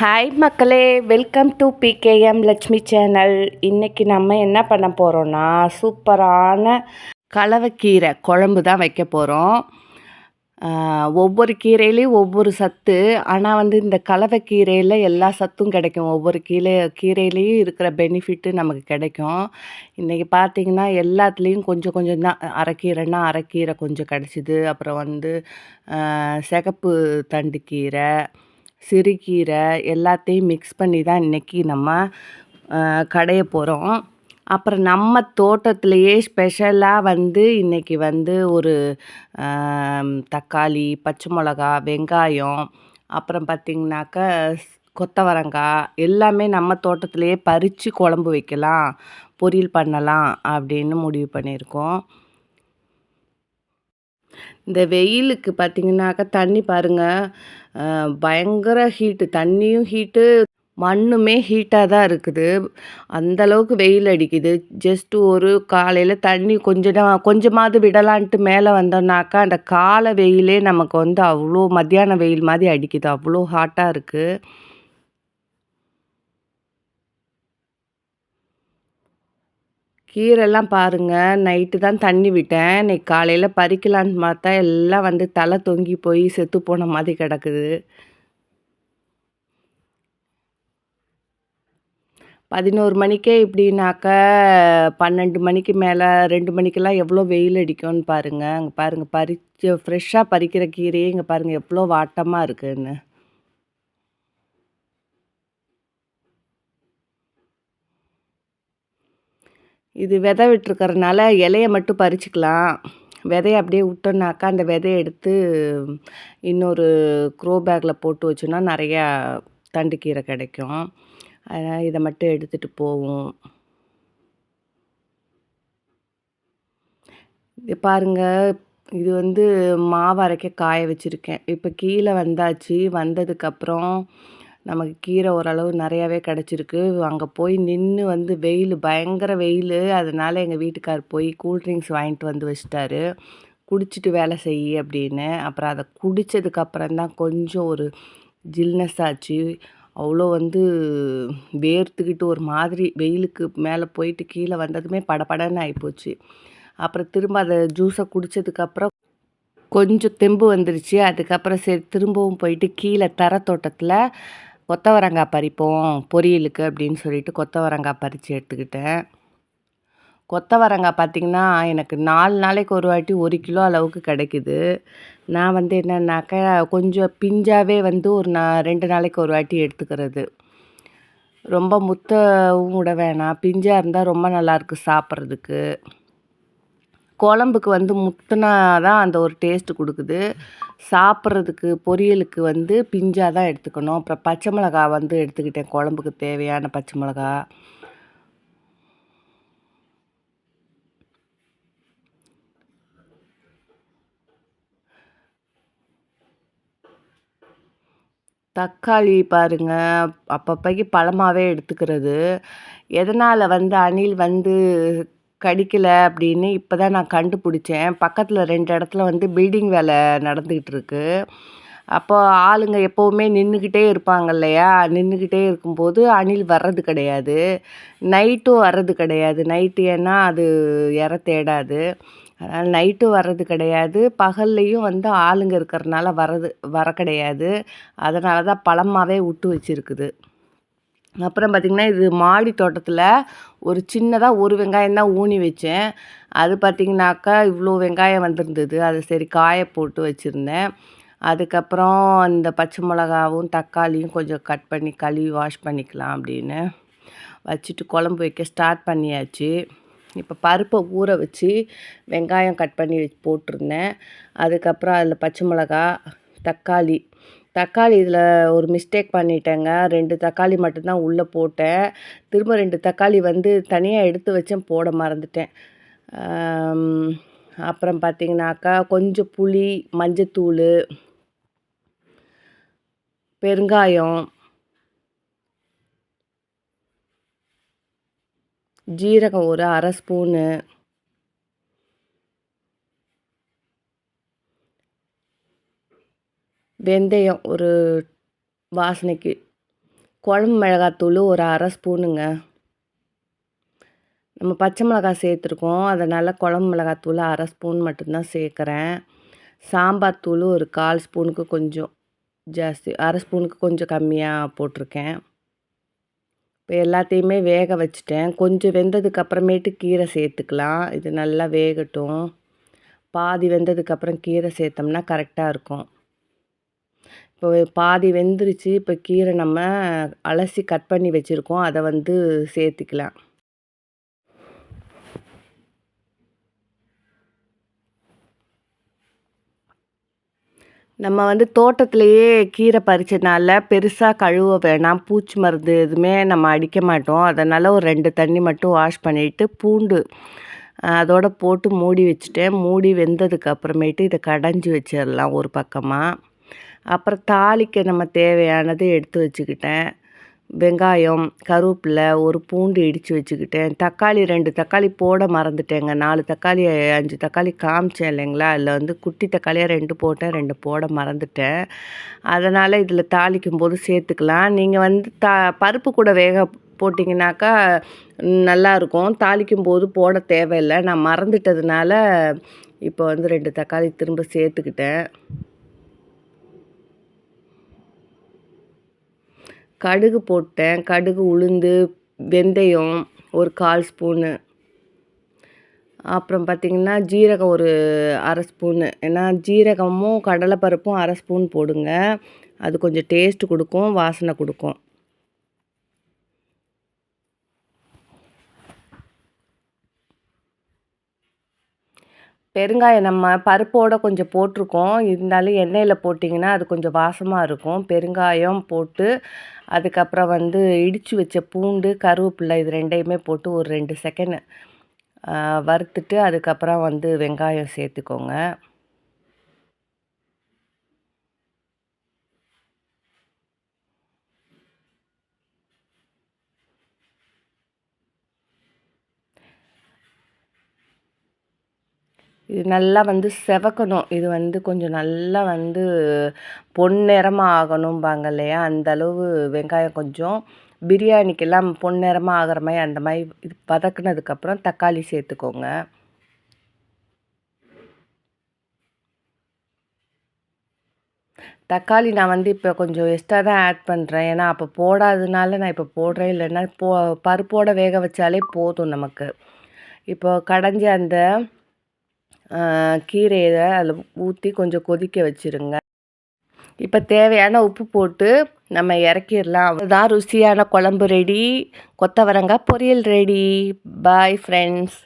Hi மக்களே. Welcome to PKM Lakshmi channel இன்றைக்கி நம்ம என்ன பண்ண போகிறோன்னா சூப்பரான கலவைக்கீரை குழம்பு தான் வைக்க போகிறோம் ஒவ்வொரு கீரையிலையும் ஒவ்வொரு சத்து. ஆனால் வந்து இந்த கலவைக்கீரையில் எல்லா சத்தும் கிடைக்கும். ஒவ்வொரு கீரை கீரையிலையும் இருக்கிற பெனிஃபிட்டு நமக்கு கிடைக்கும். இன்றைக்கி பார்த்திங்கன்னா எல்லாத்துலேயும் கொஞ்சம் கொஞ்சம் தான். அரைக்கீரைன்னா அரைக்கீரை கொஞ்சம் கிடச்சிது. அப்புறம் வந்து சிகப்பு தண்டு கீரை சிறுகீரை எல்லாத்தையும் மிக்ஸ் பண்ணி தான் இன்றைக்கி நம்ம கடைய போகிறோம் அப்புறம் நம்ம தோட்டத்துலேயே ஸ்பெஷலாக வந்து இன்றைக்கி வந்து ஒரு தக்காளி பச்சை மிளகா வெங்காயம் அப்புறம் பார்த்திங்கனாக்கா கொத்தவரங்காய் எல்லாமே நம்ம தோட்டத்துலேயே பறித்து குழம்பு வைக்கலாம் பொரியல் பண்ணலாம் அப்படின்னு முடிவு பண்ணியிருக்கோம். இந்த வெயிலுக்கு பார்த்திங்கனாக்கா தண்ணி பாருங்கள் பயங்கர ஹீட்டு தண்ணியும் ஹீட்டு மண்ணுமே ஹீட்டாக தான் இருக்குது. அந்தளவுக்கு வெயில் அடிக்குது. ஜஸ்ட்டு ஒரு காலையில் தண்ணி கொஞ்சம் கொஞ்சமாவது விடலான்ட்டு மேலே வந்தோம்னாக்கா அந்த காலை வெயிலே நமக்கு வந்து அவ்வளோ மத்தியான வெயில் மாதிரி அடிக்குது. அவ்வளோ ஹாட்டாக இருக்குது கீரைலாம் பாருங்கள் நைட்டு தான் தண்ணி விட்டேன். இன்னைக்கு காலையில் பறிக்கலான்னு பார்த்தா எல்லாம் வந்து தலை தொங்கி போய் செத்து போன மாதிரி கிடக்குது. பதினோரு மணிக்கே இப்படின்னாக்கா பன்னெண்டு மணிக்கு மேலே ரெண்டு மணிக்கெல்லாம் எவ்வளோ வெயில் அடிக்கும்னு பாருங்கள் அங்கே பாருங்கள் பறிச்சு ஃப்ரெஷ்ஷாக பறிக்கிற கீரையே இங்கே பாருங்கள் எவ்வளோ வாட்டமாக இருக்குதுன்னு இது விதை விட்டுருக்கறனால இலையை மட்டும் பறிச்சுக்கலாம். விதையை அப்படியே விட்டோம்னாக்கா அந்த விதையை எடுத்து இன்னொரு க்ரோ பேக்கில் போட்டு வச்சோன்னா நிறையா தண்டு கீரை கிடைக்கும். அதனால் இதை மட்டும் எடுத்துகிட்டு போவோம். இது பாருங்கள் இது வந்து மாவு அரைக்க காய வச்சுருக்கேன். இப்போ கீழே வந்தாச்சு. வந்ததுக்கப்புறம் நமக்கு கீரை ஓரளவு நிறையாவே கிடச்சிருக்கு. அங்கே போய் நின்று வந்து வெயில் பயங்கர வெயில். அதனால் எங்கள் வீட்டுக்கார் போய் கூல்ட்ரிங்க்ஸ் வாங்கிட்டு வந்து வச்சிட்டாரு. குடிச்சிட்டு வேலை செய் அப்படின்னு. அப்புறம் அதை குடித்ததுக்கப்புறம் தான் கொஞ்சம் ஒரு ஜில்னஸ் ஆச்சு. அவ்வளோ வந்து வேர்த்துக்கிட்டு ஒரு மாதிரி வெயிலுக்கு மேலே போயிட்டு கீழே வந்ததுமே படபடன்னு ஆகிப்போச்சு அப்புறம் திரும்ப அதை ஜூஸை குடித்ததுக்கப்புறம் கொஞ்சம் தெம்பு வந்துருச்சு. அதுக்கப்புறம் சரி திரும்பவும் போயிட்டு கீழே தர தோட்டத்தில் கொத்தவரங்காய் பறிப்போம் பொரியலுக்கு அப்படின்னு சொல்லிட்டு கொத்தவரங்காய் பறித்து எடுத்துக்கிட்டேன். கொத்தவரங்காய் பார்த்திங்கன்னா எனக்கு நாலு நாளைக்கு ஒரு வாட்டி ஒரு கிலோ அளவுக்கு கிடைக்குது. நான் வந்து என்னன்னாக்கா கொஞ்சம் பிஞ்சாவே வந்து ஒரு நான் ரெண்டு நாளைக்கு ஒரு வாட்டி எடுத்துக்கிறது. ரொம்ப முத்தவும் விட வேணாம். பிஞ்சாக இருந்தால் ரொம்ப நல்லாயிருக்கு சாப்பிட்றதுக்கு. குழம்புக்கு வந்து முத்துனா தான் அந்த ஒரு டேஸ்ட்டு கொடுக்குது. சாப்பிட்றதுக்கு பொரியலுக்கு வந்து பிஞ்சாக தான் எடுத்துக்கணும். அப்புறம் பச்சை மிளகா வந்து எடுத்துக்கிட்டேன். குழம்புக்கு தேவையான பச்சை மிளகா. தக்காளி பாருங்கள் அப்பப்போக்கி பழமாகவே எடுத்துக்கிறது. எதனால் வந்து அணில் வந்து கடிக்கலை அப்படின்னு இப்போ தான் நான் கண்டுபிடிச்சேன். பக்கத்தில் ரெண்டு இடத்துல வந்து பில்டிங் வேலை நடந்துக்கிட்டு இருக்கு. அப்போ ஆளுங்க எப்போவுமே நின்றுக்கிட்டே இருப்பாங்க இல்லையா? நின்றுக்கிட்டே இருக்கும்போது அணில் வர்றது கிடையாது. நைட்டும் வர்றது கிடையாது. நைட்டு ஏன்னா அது இற தேடாது. அதனால் நைட்டும் வர்றது கிடையாது. பகல்லையும் வந்து ஆளுங்க இருக்கிறனால வர்றது வர கிடையாது. அதனால தான் பழமாகவே விட்டு வச்சுருக்குது. அப்புறம் பார்த்திங்கன்னா இது மாடி தோட்டத்தில் ஒரு சின்னதாக ஒரு வெங்காயம் தான் ஊனி வச்சேன். அது பார்த்திங்கனாக்கா இவ்வளோ வெங்காயம் வந்திருந்தது. அது சரி காய போட்டு வச்சுருந்தேன். அதுக்கப்புறம் அந்த பச்சை மிளகாவும் தக்காளியும் கொஞ்சம் கட் பண்ணி கழுவி வாஷ் பண்ணிக்கலாம் அப்படின்னு வச்சுட்டு குழம்பு வைக்க ஸ்டார்ட் பண்ணியாச்சு. இப்போ பருப்பை ஊற வச்சு வெங்காயம் கட் பண்ணி வச்சு போட்டிருந்தேன். அதுக்கப்புறம் அதில் பச்சை மிளகா தக்காளி தக்காளி இதில் ஒரு மிஸ்டேக் பண்ணிட்டேங்க. ரெண்டு தக்காளி மட்டும்தான் உள்ளே போட்டேன். திரும்ப ரெண்டு தக்காளி வந்து தனியாக எடுத்து வச்சேன் போட மறந்துட்டேன். அப்புறம் பார்த்திங்கனாக்கா கொஞ்சம் புளி மஞ்சத்தூள் பெருங்காயம் ஜீரகம் ஒரு அரை ஸ்பூனு வெந்தயம் ஒரு வாசனைக்கு குழம்பு மிளகாத்தூள் ஒரு அரை ஸ்பூனுங்க. நம்ம பச்சை மிளகாய் சேர்த்துருக்கோம். அதனால் குழம்பு மிளகாத்தூள் அரை ஸ்பூன் மட்டும்தான் சேர்க்குறேன். சாம்பார் தூள் ஒரு கால் ஸ்பூனுக்கு கொஞ்சம் ஜாஸ்தி அரை ஸ்பூனுக்கு கொஞ்சம் கம்மியாக போட்டிருக்கேன். இப்போ எல்லாத்தையுமே வேக வச்சுட்டேன். கொஞ்சம் வெந்ததுக்கு அப்புறமேட்டு கீரை சேர்த்துக்கலாம். இது நல்லா வேகட்டும். பாதி வெந்ததுக்கப்புறம் கீரை சேர்த்தோம்னா கரெக்டாக இருக்கும். இப்போ பாதி வெந்துருச்சு. இப்போ கீரை நம்ம அலசி கட் பண்ணி வச்சுருக்கோம். அதை வந்து சேர்த்துக்கலாம். நம்ம வந்து தோட்டத்திலேயே கீரை பறிச்சதுனால பெருசாக கழுவ வேணாம். பூச்சி மருந்து எதுவுமே நம்ம அடிக்க மாட்டோம். அதனால் ஒரு ரெண்டு தண்ணி மட்டும் வாஷ் பண்ணிவிட்டு பூண்டு அதோட போட்டு மூடி வச்சுட்டேன். மூடி வெந்ததுக்கு அப்புறமேட்டு இதை கடைஞ்சி வச்சிடலாம் ஒரு பக்கமாக அப்புறம் தாளிக்க நம்ம தேவையானது எடுத்து வச்சுக்கிட்டேன். வெங்காயம் கருவேப்பிலை ஒரு பூண்டு இடித்து வச்சுக்கிட்டேன். தக்காளி ரெண்டு தக்காளி போட மறந்துட்டேங்க. நாலு தக்காளி அஞ்சு தக்காளி காமிச்சேன் இல்லைங்களா? அதில் வந்து குட்டி தக்காளியாக ரெண்டு போட்டேன் ரெண்டு போட மறந்துட்டேன். அதனால் இதில் தாளிக்கும் போது சேர்த்துக்கலாம். நீங்கள் வந்து த பருப்பு கூட வேக போட்டிங்கனாக்கா நல்லாயிருக்கும் தாளிக்கும் போது போட தேவையில்லை. நான் மறந்துட்டதுனால இப்போ வந்து ரெண்டு தக்காளி திரும்ப சேர்த்துக்கிட்டேன். கடுகு போட்டேன். கடுகு உளுந்து வெந்தயம் ஒரு கால் ஸ்பூனு. அப்புறம் பார்த்திங்கன்னா ஜீரகம் ஒரு அரை ஸ்பூனு. ஏன்னா ஜீரகமும் கடலைப்பருப்பும் அரை ஸ்பூன் போடுங்க. அது கொஞ்சம் டேஸ்ட்டு கொடுக்கும் வாசனை கொடுக்கும். பெருங்காயம் நம்ம பருப்போடு கொஞ்சம் போட்டிருக்கோம். இருந்தாலும் எண்ணெயில் போட்டிங்கன்னா அது கொஞ்சம் வாசமாக இருக்கும். பெருங்காயம் போட்டு அதுக்கப்புறம் வந்து இடித்து வச்ச பூண்டு கருவேப்பில்லை இது ரெண்டையுமே போட்டு ஒரு ரெண்டு செகண்ட் வறுத்துட்டு அதுக்கப்புறம் வந்து வெங்காயம் சேர்த்துக்கோங்க. இது நல்லா வந்து செவக்கணும். இது வந்து கொஞ்சம் நல்லா வந்து பொன்னிறமாக ஆகணும்பாங்க இல்லையா? அந்த அளவு வெங்காயம் கொஞ்சம் பிரியாணிக்கெல்லாம் பொன்னிறமாக ஆகிற மாதிரி அந்த மாதிரி இது வதக்குனதுக்கப்புறம் தக்காளி சேர்த்துக்கோங்க. தக்காளி நான் வந்து இப்போ கொஞ்சம் எக்ஸ்ட்ரா தான் ஆட் பண்ணுறேன் ஏன்னா அப்போ போடாததுனால நான் இப்போ போடுறேன் இல்லைன்னா போ பருப்போடு வேக வச்சாலே போதும் நமக்கு. இப்போ கடைஞ்சி அந்த கீரையை அதில் ஊற்றி கொஞ்சம் கொதிக்க வச்சுருங்க. இப்போ தேவையான உப்பு போட்டு நம்ம இறக்கிடலாம். அதுதான் ருசியான குழம்பு ரெடி கொத்தவரங்காய் பொரியல் ரெடி பாய் ஃப்ரெண்ட்ஸ்